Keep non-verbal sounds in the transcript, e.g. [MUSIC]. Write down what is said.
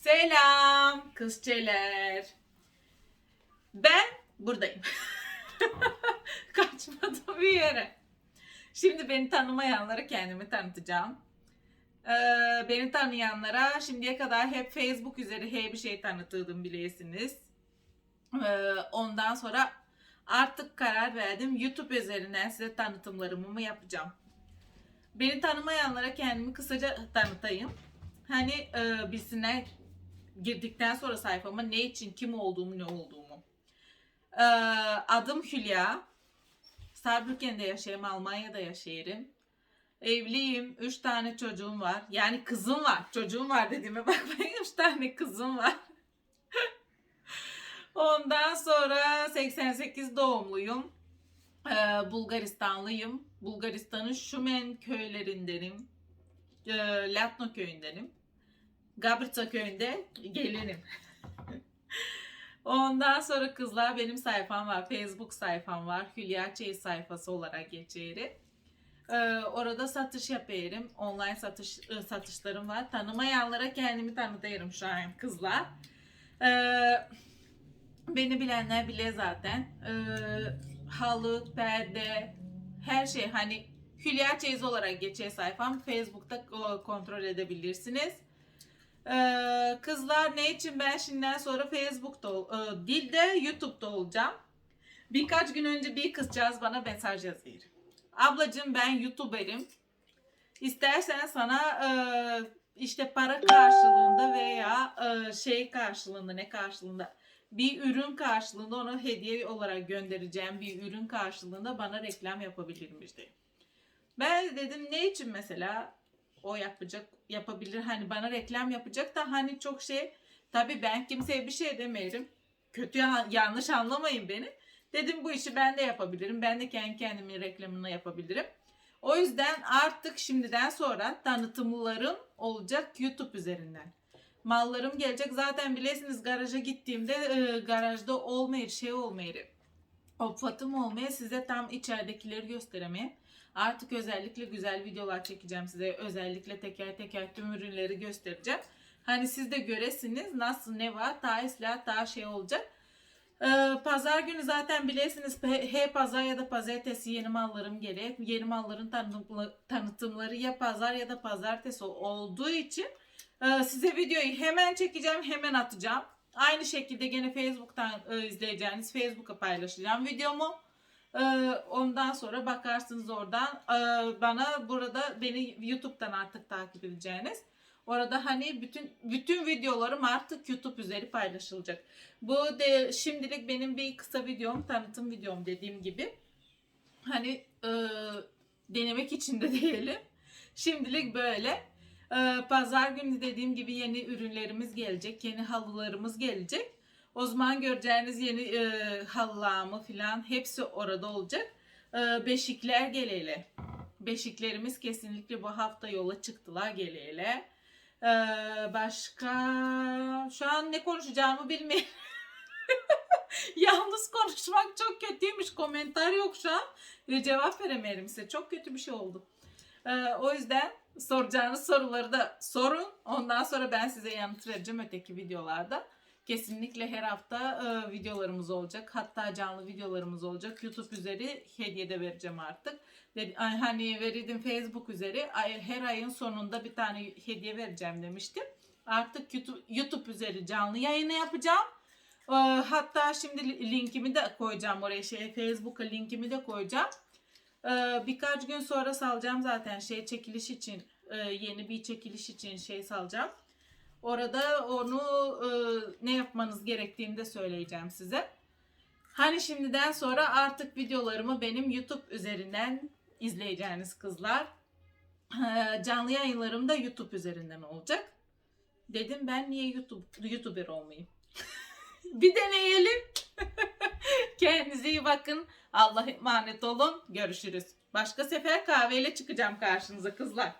Selam kızçeler. Ben buradayım. [LAUGHS] Kaçmadım bir yere. Şimdi beni tanımayanlara kendimi tanıtacağım. Ee, beni tanıyanlara şimdiye kadar hep Facebook üzeri hey bir şey tanıtıyordum biliyorsunuz. Ee, ondan sonra artık karar verdim. YouTube üzerinden size tanıtımlarımı yapacağım. Beni tanımayanlara kendimi kısaca tanıtayım. Hani e, bilsinler girdikten sonra sayfama ne için, kim olduğumu, ne olduğumu. Ee, adım Hülya. Saarbrücken'de yaşayayım, Almanya'da yaşayırım. Evliyim, üç tane çocuğum var. Yani kızım var. Çocuğum var dediğime [LAUGHS] bakmayın, üç tane kızım var. [LAUGHS] Ondan sonra 88 doğumluyum. Ee, Bulgaristanlıyım. Bulgaristan'ın Şumen köylerindenim. Ee, Latno köyündenim. Gabrica köyünde gelinim. Ondan sonra kızlar benim sayfam var. Facebook sayfam var. Hülya Çeyiz sayfası olarak geçeri. Ee, orada satış yapıyorum. Online satış e, satışlarım var. Tanımayanlara kendimi tanıtıyorum şu an kızlar. Ee, beni bilenler bile zaten. Ee, halı, perde, her şey hani Hülya Çeyiz olarak geçer sayfam. Facebook'ta kontrol edebilirsiniz. Ee, kızlar ne için ben şimdiden sonra Facebook'ta e, değil de YouTube'da olacağım. Birkaç gün önce bir kızcağız bana mesaj yazıyor. Ablacığım ben YouTuber'im. İstersen sana e, işte para karşılığında veya e, şey karşılığında ne karşılığında bir ürün karşılığında ona hediye olarak göndereceğim bir ürün karşılığında bana reklam yapabilirmiş diye. Ben de dedim ne için mesela o yapacak yapabilir hani bana reklam yapacak da hani çok şey tabii ben kimseye bir şey demeyelim. Kötü ya- yanlış anlamayın beni. Dedim bu işi ben de yapabilirim. Ben de kendi kendimin reklamını yapabilirim. O yüzden artık şimdiden sonra tanıtımlarım olacak YouTube üzerinden. Mallarım gelecek. Zaten bilirsiniz garaja gittiğimde e, garajda olmayır, şey olmayır. Opfatım olmaya size tam içeridekileri gösteremeye. Artık özellikle güzel videolar çekeceğim size. Özellikle teker teker tüm ürünleri göstereceğim. Hani siz de göresiniz nasıl ne var. Daha ıslah daha şey olacak. Ee, pazar günü zaten bilirsiniz he pazar ya da pazartesi yeni mallarım gelir. Yeni malların tanıtımları ya pazar ya da pazartesi olduğu için e, size videoyu hemen çekeceğim hemen atacağım. Aynı şekilde gene Facebook'tan e, izleyeceğiniz Facebook'a paylaşacağım videomu. Ee, ondan sonra bakarsınız oradan Ee, bana burada beni YouTube'dan artık takip edeceğiniz. Orada hani bütün bütün videolarım artık YouTube üzeri paylaşılacak. Bu de şimdilik benim bir kısa videom, tanıtım videom dediğim gibi. Hani e, denemek için de [LAUGHS] diyelim. Şimdilik böyle. Ee, Pazar günü dediğim gibi yeni ürünlerimiz gelecek, yeni halılarımız gelecek. O zaman göreceğiniz yeni e, halılarımı falan hepsi orada olacak. E, beşikler geleyle. Beşiklerimiz kesinlikle bu hafta yola çıktılar geleyle. E, başka şu an ne konuşacağımı bilmiyorum. [LAUGHS] Yalnız konuşmak çok kötüymüş. Komentar yok şu an. Cevap veremiyorum size. Çok kötü bir şey oldu. E, o yüzden soracağınız soruları da sorun. Ondan sonra ben size yanıt vereceğim öteki videolarda. Kesinlikle her hafta e, videolarımız olacak. Hatta canlı videolarımız olacak. YouTube üzeri hediye de vereceğim artık. Dedi- ay, hani verirdim Facebook üzeri. Ay, her ayın sonunda bir tane hediye vereceğim demiştim. Artık YouTube, YouTube üzeri canlı yayını yapacağım. E, hatta şimdi li- linkimi de koyacağım oraya şey Facebook'a linkimi de koyacağım. E, birkaç gün sonra salacağım zaten şey çekiliş için e, yeni bir çekiliş için şey salacağım. Orada onu e, ne yapmanız gerektiğini de söyleyeceğim size. Hani şimdiden sonra artık videolarımı benim YouTube üzerinden izleyeceğiniz kızlar. E, canlı yayınlarım da YouTube üzerinden olacak. Dedim ben niye YouTube YouTuber olmayayım? [LAUGHS] bir deneyelim. Kendinize iyi bakın. Allah'a emanet olun. Görüşürüz. Başka sefer kahveyle çıkacağım karşınıza kızlar.